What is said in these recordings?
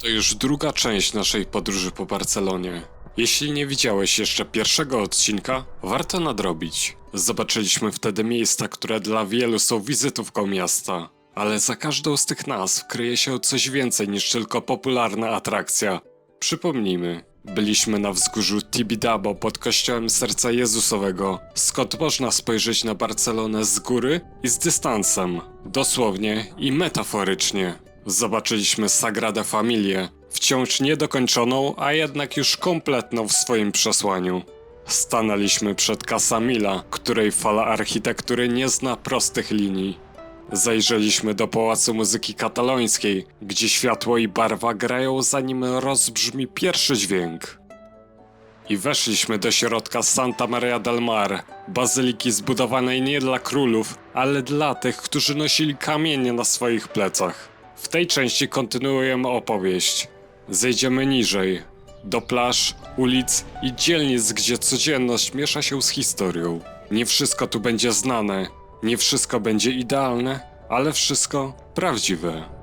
To już druga część naszej podróży po Barcelonie. Jeśli nie widziałeś jeszcze pierwszego odcinka, warto nadrobić. Zobaczyliśmy wtedy miejsca, które dla wielu są wizytówką miasta. Ale za każdą z tych nazw kryje się coś więcej niż tylko popularna atrakcja. Przypomnijmy, byliśmy na wzgórzu Tibidabo pod kościołem Serca Jezusowego, skąd można spojrzeć na Barcelonę z góry i z dystansem, dosłownie i metaforycznie. Zobaczyliśmy Sagrada Familię, wciąż niedokończoną, a jednak już kompletną w swoim przesłaniu. Stanęliśmy przed Casa Mila, której fala architektury nie zna prostych linii. Zajrzeliśmy do Pałacu Muzyki Katalońskiej, gdzie światło i barwa grają zanim rozbrzmi pierwszy dźwięk. I weszliśmy do środka Santa Maria del Mar, bazyliki zbudowanej nie dla królów, ale dla tych, którzy nosili kamienie na swoich plecach. W tej części kontynuujemy opowieść. Zejdziemy niżej, do plaż, ulic i dzielnic, gdzie codzienność miesza się z historią. Nie wszystko tu będzie znane, nie wszystko będzie idealne, ale wszystko prawdziwe.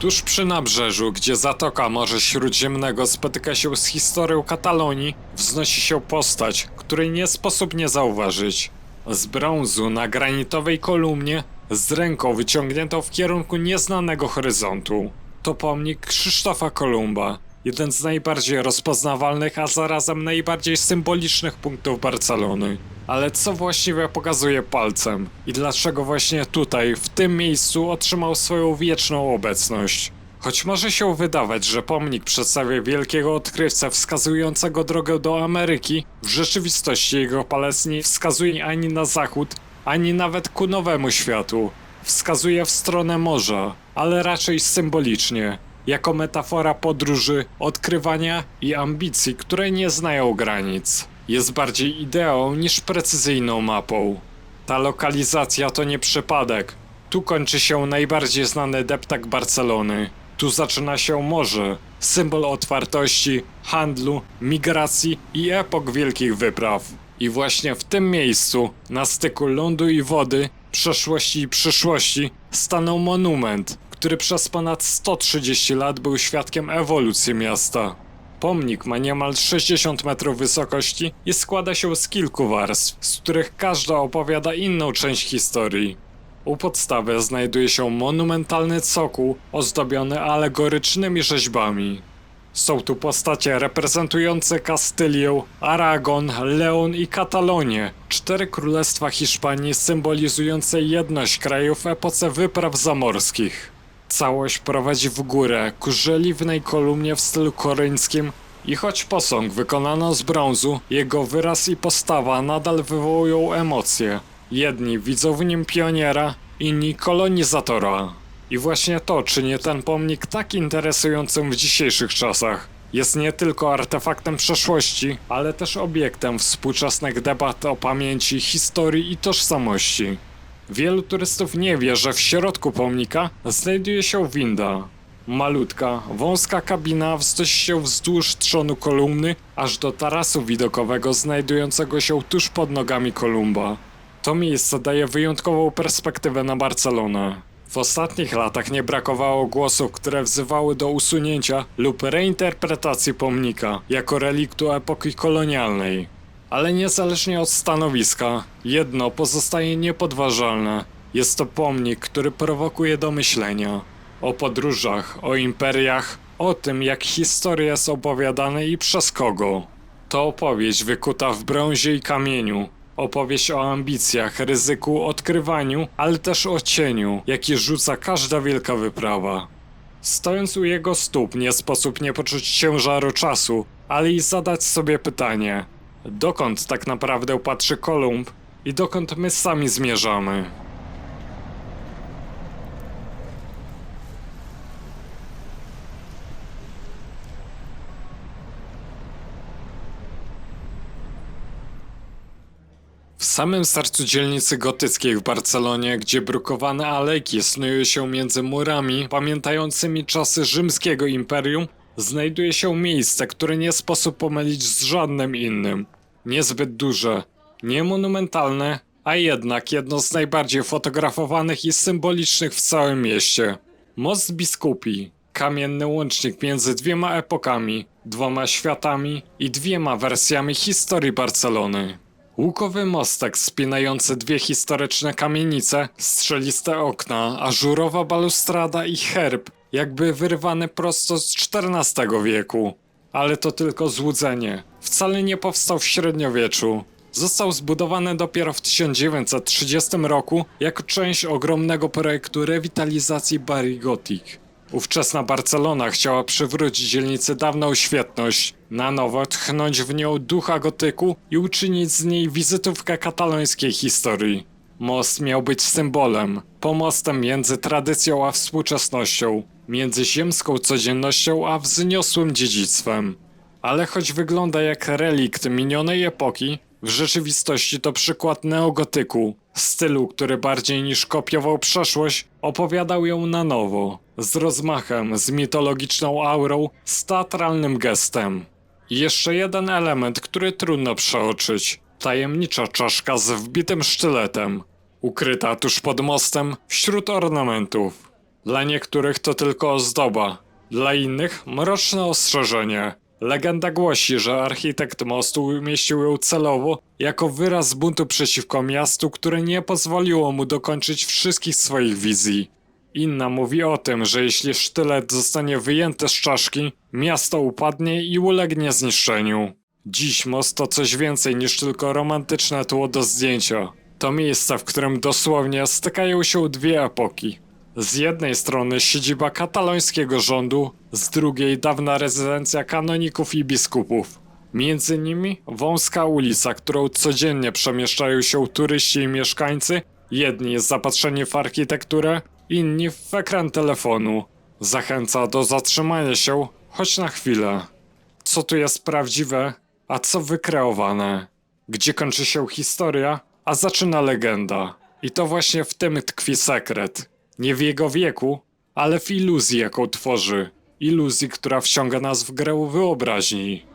Tuż przy nabrzeżu, gdzie zatoka Morza Śródziemnego spotyka się z historią Katalonii, wznosi się postać, której nie sposób nie zauważyć. Z brązu na granitowej kolumnie, z ręką wyciągniętą w kierunku nieznanego horyzontu. To pomnik Krzysztofa Kolumba, jeden z najbardziej rozpoznawalnych, a zarazem najbardziej symbolicznych punktów Barcelony. Ale co właściwie pokazuje palcem i dlaczego właśnie tutaj, w tym miejscu otrzymał swoją wieczną obecność? Choć może się wydawać, że pomnik przedstawia wielkiego odkrywcę wskazującego drogę do Ameryki, w rzeczywistości jego palec nie wskazuje ani na zachód, ani nawet ku nowemu światu. Wskazuje w stronę morza, ale raczej symbolicznie, jako metafora podróży, odkrywania i ambicji, które nie znają granic. Jest bardziej ideą niż precyzyjną mapą. Ta lokalizacja to nie przypadek. Tu kończy się najbardziej znany deptak Barcelony. Tu zaczyna się morze, symbol otwartości, handlu, migracji i epok wielkich wypraw. I właśnie w tym miejscu, na styku lądu i wody, przeszłości i przyszłości, stanął monument, który przez ponad 130 lat był świadkiem ewolucji miasta. Pomnik ma niemal 60 metrów wysokości i składa się z kilku warstw, z których każda opowiada inną część historii. U podstawy znajduje się monumentalny cokół ozdobiony alegorycznymi rzeźbami. Są tu postacie reprezentujące Kastylię, Aragon, Leon i Katalonię, cztery królestwa Hiszpanii symbolizujące jedność krajów w epoce wypraw zamorskich. Całość prowadzi w górę ku żeliwnej kolumnie w stylu koryńskim i choć posąg wykonano z brązu, jego wyraz i postawa nadal wywołują emocje. Jedni widzą w nim pioniera, inni kolonizatora. I właśnie to czyni ten pomnik tak interesującym w dzisiejszych czasach. Jest nie tylko artefaktem przeszłości, ale też obiektem współczesnych debat o pamięci, historii i tożsamości. Wielu turystów nie wie, że w środku pomnika znajduje się winda. Malutka, wąska kabina wznosi się wzdłuż trzonu kolumny, aż do tarasu widokowego znajdującego się tuż pod nogami Kolumba. To miejsce daje wyjątkową perspektywę na Barcelonę. W ostatnich latach nie brakowało głosów, które wzywały do usunięcia lub reinterpretacji pomnika jako reliktu epoki kolonialnej. Ale niezależnie od stanowiska, jedno pozostaje niepodważalne. Jest to pomnik, który prowokuje do myślenia. O podróżach, o imperiach, o tym jak historia jest opowiadana i przez kogo. To opowieść wykuta w brązie i kamieniu. Opowieść o ambicjach, ryzyku, odkrywaniu, ale też o cieniu, jaki rzuca każda wielka wyprawa. Stojąc u jego stóp nie sposób nie poczuć ciężaru czasu, ale i zadać sobie pytanie: dokąd tak naprawdę patrzy Kolumb i dokąd my sami zmierzamy? W samym sercu dzielnicy gotyckiej w Barcelonie, gdzie brukowane alejki snują się między murami pamiętającymi czasy rzymskiego imperium, znajduje się miejsce, które nie sposób pomylić z żadnym innym. Niezbyt duże, niemonumentalne, a jednak jedno z najbardziej fotografowanych i symbolicznych w całym mieście. Most Biskupi, kamienny łącznik między dwiema epokami, dwoma światami i dwiema wersjami historii Barcelony. Łukowy mostek spinający dwie historyczne kamienice, strzeliste okna, ażurowa balustrada i herb, jakby wyrwany prosto z XIV wieku. Ale to tylko złudzenie. Wcale nie powstał w średniowieczu. Został zbudowany dopiero w 1930 roku jako część ogromnego projektu rewitalizacji Bari Gothic. Ówczesna Barcelona chciała przywrócić dzielnicy dawną świetność, na nowo tchnąć w nią ducha gotyku i uczynić z niej wizytówkę katalońskiej historii. Most miał być symbolem, pomostem między tradycją a współczesnością, między ziemską codziennością a wzniosłym dziedzictwem. Ale choć wygląda jak relikt minionej epoki, w rzeczywistości to przykład neogotyku, stylu, który bardziej niż kopiował przeszłość, opowiadał ją na nowo, z rozmachem, z mitologiczną aurą, z teatralnym gestem. I jeszcze jeden element, który trudno przeoczyć. Tajemnicza czaszka z wbitym sztyletem, ukryta tuż pod mostem wśród ornamentów. Dla niektórych to tylko ozdoba, dla innych mroczne ostrzeżenie. Legenda głosi, że architekt mostu umieścił ją celowo jako wyraz buntu przeciwko miastu, które nie pozwoliło mu dokończyć wszystkich swoich wizji. Inna mówi o tym, że jeśli sztylet zostanie wyjęty z czaszki, miasto upadnie i ulegnie zniszczeniu. Dziś most to coś więcej niż tylko romantyczne tło do zdjęcia. To miejsce, w którym dosłownie stykają się dwie epoki. Z jednej strony siedziba katalońskiego rządu, z drugiej dawna rezydencja kanoników i biskupów. Między nimi wąska ulica, którą codziennie przemieszczają się turyści i mieszkańcy, jedni zapatrzeni w architekturę, inni w ekran telefonu. Zachęca do zatrzymania się, choć na chwilę. Co tu jest prawdziwe, a co wykreowane? Gdzie kończy się historia, a zaczyna legenda? I to właśnie w tym tkwi sekret. Nie w jego wieku, ale w iluzji, jaką tworzy. Iluzji, która wciąga nas w grę wyobraźni.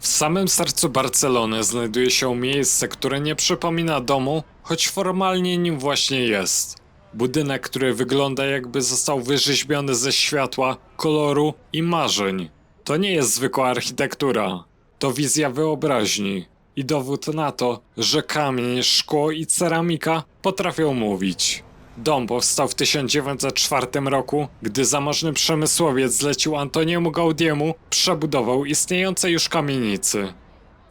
W samym sercu Barcelony znajduje się miejsce, które nie przypomina domu, choć formalnie nim właśnie jest. Budynek, który wygląda jakby został wyrzeźbiony ze światła, koloru i marzeń. To nie jest zwykła architektura, to wizja wyobraźni i dowód na to, że kamień, szkło i ceramika potrafią mówić. Dom powstał w 1904 roku, gdy zamożny przemysłowiec zlecił Antoniemu Gaudiemu przebudową istniejącej już kamienicy.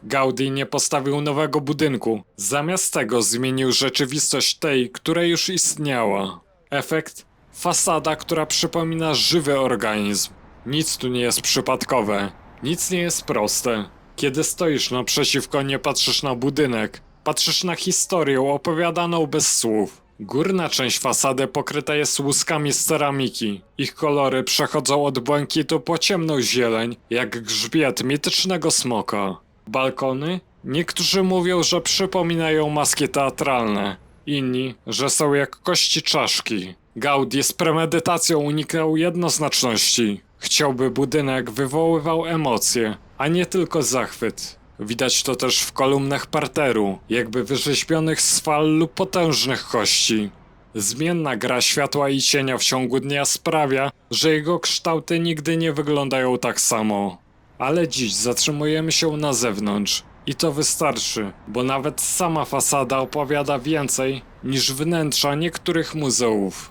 Gaudi nie postawił nowego budynku, zamiast tego zmienił rzeczywistość tej, która już istniała. Efekt? Fasada, która przypomina żywy organizm. Nic tu nie jest przypadkowe, nic nie jest proste. Kiedy stoisz naprzeciwko, nie patrzysz na budynek, patrzysz na historię opowiadaną bez słów. Górna część fasady pokryta jest łuskami z ceramiki. Ich kolory przechodzą od błękitu po ciemną zieleń, jak grzbiet mitycznego smoka. Balkony? Niektórzy mówią, że przypominają maski teatralne. Inni, że są jak kości czaszki. Gaudi z premedytacją unikał jednoznaczności. Chciałby budynek wywoływał emocje, a nie tylko zachwyt. Widać to też w kolumnach parteru, jakby wyrzeźbionych z fal lub potężnych kości. Zmienna gra światła i cienia w ciągu dnia sprawia, że jego kształty nigdy nie wyglądają tak samo. Ale dziś zatrzymujemy się na zewnątrz i to wystarczy, bo nawet sama fasada opowiada więcej niż wnętrza niektórych muzeów.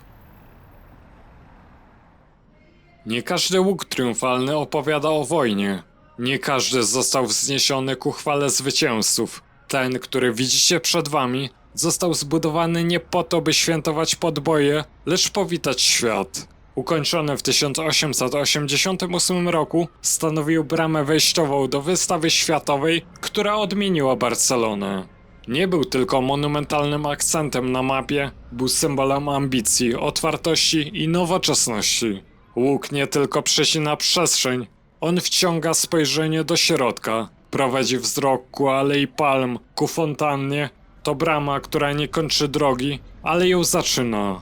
Nie każdy łuk triumfalny opowiada o wojnie. Nie każdy został wzniesiony ku chwale zwycięzców. Ten, który widzicie przed wami, został zbudowany nie po to, by świętować podboje, lecz powitać świat. Ukończony w 1888 roku, stanowił bramę wejściową do wystawy światowej, która odmieniła Barcelonę. Nie był tylko monumentalnym akcentem na mapie, był symbolem ambicji, otwartości i nowoczesności. Łuk nie tylko przecina przestrzeń, on wciąga spojrzenie do środka, prowadzi wzrok ku Alei Palm, ku fontannie. To brama, która nie kończy drogi, ale ją zaczyna.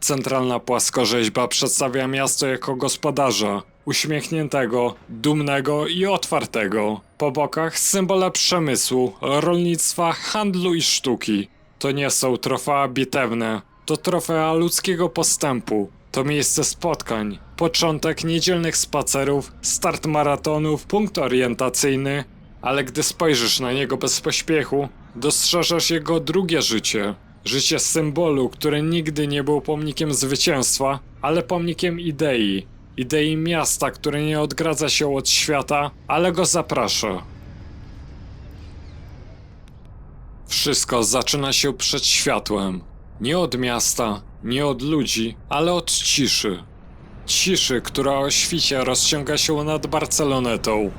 Centralna płaskorzeźba przedstawia miasto jako gospodarza, uśmiechniętego, dumnego i otwartego. Po bokach symbole przemysłu, rolnictwa, handlu i sztuki. To nie są trofea bitewne, to trofea ludzkiego postępu. To miejsce spotkań, początek niedzielnych spacerów, start maratonów, punkt orientacyjny, ale gdy spojrzysz na niego bez pośpiechu, dostrzeżesz jego drugie życie. Życie symbolu, który nigdy nie był pomnikiem zwycięstwa, ale pomnikiem idei. Idei miasta, które nie odgradza się od świata, ale go zaprasza. Wszystko zaczyna się przed światłem. Nie od miasta, nie od ludzi, ale od ciszy. Ciszy, która o świcie rozciąga się nad Barcelonetą.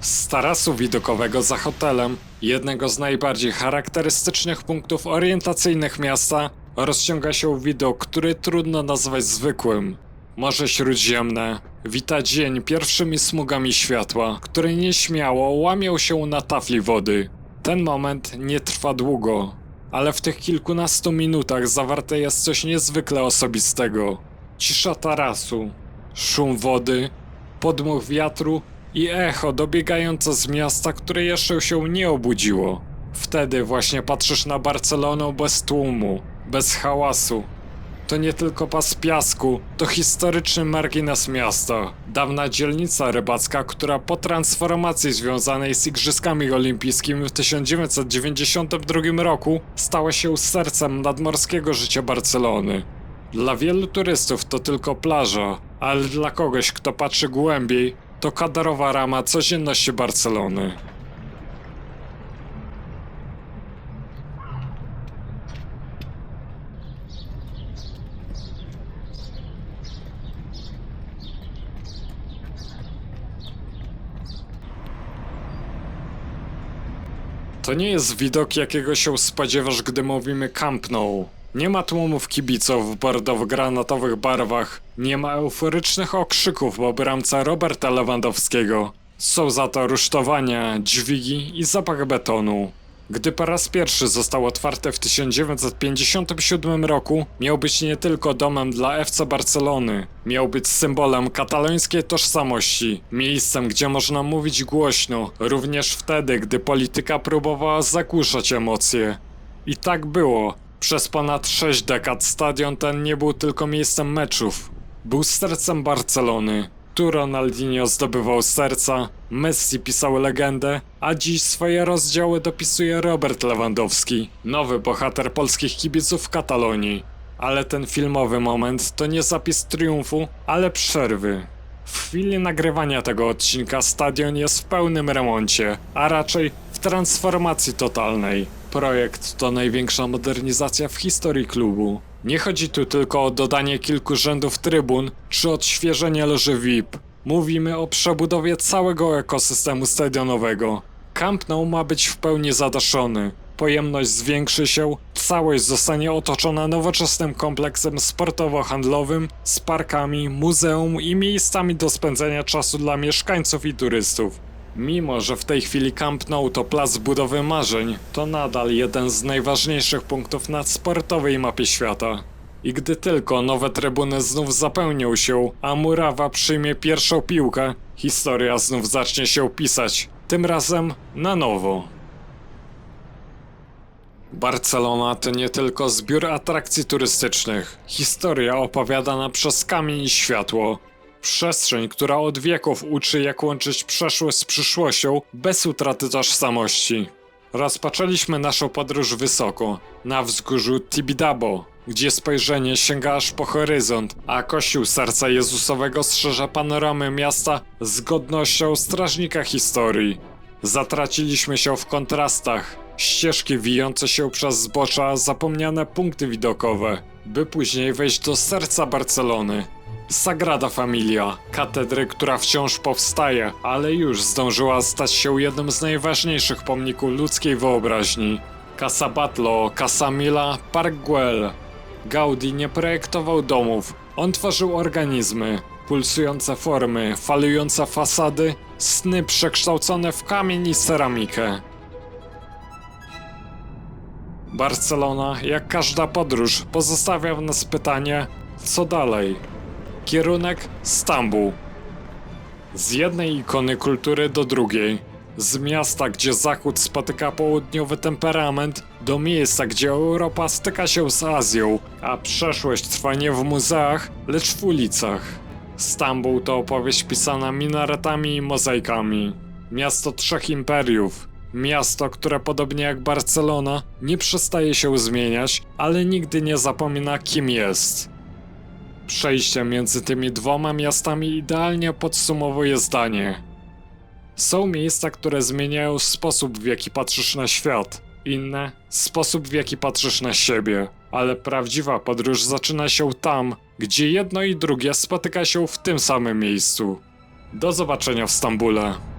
Z tarasu widokowego za hotelem, jednego z najbardziej charakterystycznych punktów orientacyjnych miasta, rozciąga się widok, który trudno nazwać zwykłym. Morze Śródziemne wita dzień pierwszymi smugami światła, które nieśmiało łamią się na tafli wody. Ten moment nie trwa długo, ale w tych kilkunastu minutach zawarte jest coś niezwykle osobistego. Cisza tarasu, szum wody, podmuch wiatru i echo dobiegające z miasta, które jeszcze się nie obudziło. Wtedy właśnie patrzysz na Barcelonę bez tłumu, bez hałasu. To nie tylko pas piasku, to historyczny margines miasta. Dawna dzielnica rybacka, która po transformacji związanej z Igrzyskami Olimpijskimi w 1992 roku stała się sercem nadmorskiego życia Barcelony. Dla wielu turystów to tylko plaża, ale dla kogoś, kto patrzy głębiej, to kadrowa rama codzienności Barcelony. To nie jest widok, jakiego się spodziewasz, gdy mówimy Camp Nou. Nie ma tłumów kibiców w bordowo-granatowych barwach, nie ma euforycznych okrzyków po bramce Roberta Lewandowskiego. Są za to rusztowania, dźwigi i zapach betonu. Gdy po raz pierwszy został otwarty w 1957 roku, miał być nie tylko domem dla FC Barcelony, miał być symbolem katalońskiej tożsamości, miejscem, gdzie można mówić głośno, również wtedy, gdy polityka próbowała zagłuszać emocje. I tak było. Przez ponad 6 dekad stadion ten nie był tylko miejscem meczów. Był sercem Barcelony. Tu Ronaldinho zdobywał serca, Messi pisał legendę, a dziś swoje rozdziały dopisuje Robert Lewandowski, nowy bohater polskich kibiców w Katalonii. Ale ten filmowy moment to nie zapis triumfu, ale przerwy. W chwili nagrywania tego odcinka stadion jest w pełnym remoncie, a raczej w transformacji totalnej. Projekt to największa modernizacja w historii klubu. Nie chodzi tu tylko o dodanie kilku rzędów trybun czy odświeżenie loży VIP. Mówimy o przebudowie całego ekosystemu stadionowego. Camp Nou ma być w pełni zadaszony. Pojemność zwiększy się, całość zostanie otoczona nowoczesnym kompleksem sportowo-handlowym z parkami, muzeum i miejscami do spędzenia czasu dla mieszkańców i turystów. Mimo, że w tej chwili Camp Nou to plac budowy marzeń, to nadal jeden z najważniejszych punktów na sportowej mapie świata. I gdy tylko nowe trybuny znów zapełnią się, a Murawa przyjmie pierwszą piłkę, historia znów zacznie się pisać. Tym razem na nowo. Barcelona to nie tylko zbiór atrakcji turystycznych. Historia opowiadana przez kamień i światło. Przestrzeń, która od wieków uczy jak łączyć przeszłość z przyszłością bez utraty tożsamości. Rozpoczęliśmy naszą podróż wysoko, na wzgórzu Tibidabo, gdzie spojrzenie sięga aż po horyzont, a Kościół Serca Jezusowego strzeże panoramy miasta z godnością strażnika historii. Zatraciliśmy się w kontrastach, ścieżki wijące się przez zbocza, zapomniane punkty widokowe, by później wejść do serca Barcelony. Sagrada Familia, katedry, która wciąż powstaje, ale już zdążyła stać się jednym z najważniejszych pomników ludzkiej wyobraźni. Casa Batlló, Casa Mila, Park Güell. Gaudi nie projektował domów, on tworzył organizmy, pulsujące formy, falujące fasady, sny przekształcone w kamień i ceramikę. Barcelona, jak każda podróż, pozostawia w nas pytanie, co dalej? Kierunek Stambuł. Z jednej ikony kultury do drugiej. Z miasta, gdzie zachód spotyka południowy temperament, do miejsca, gdzie Europa styka się z Azją, a przeszłość trwa nie w muzeach, lecz w ulicach. Stambuł to opowieść pisana minaretami i mozaikami. Miasto trzech imperiów. Miasto, które podobnie jak Barcelona, nie przestaje się zmieniać, ale nigdy nie zapomina kim jest. Przejście między tymi dwoma miastami idealnie podsumowuje zdanie. Są miejsca, które zmieniają sposób, w jaki patrzysz na świat, inne sposób, w jaki patrzysz na siebie, ale prawdziwa podróż zaczyna się tam, gdzie jedno i drugie spotyka się w tym samym miejscu. Do zobaczenia w Stambule.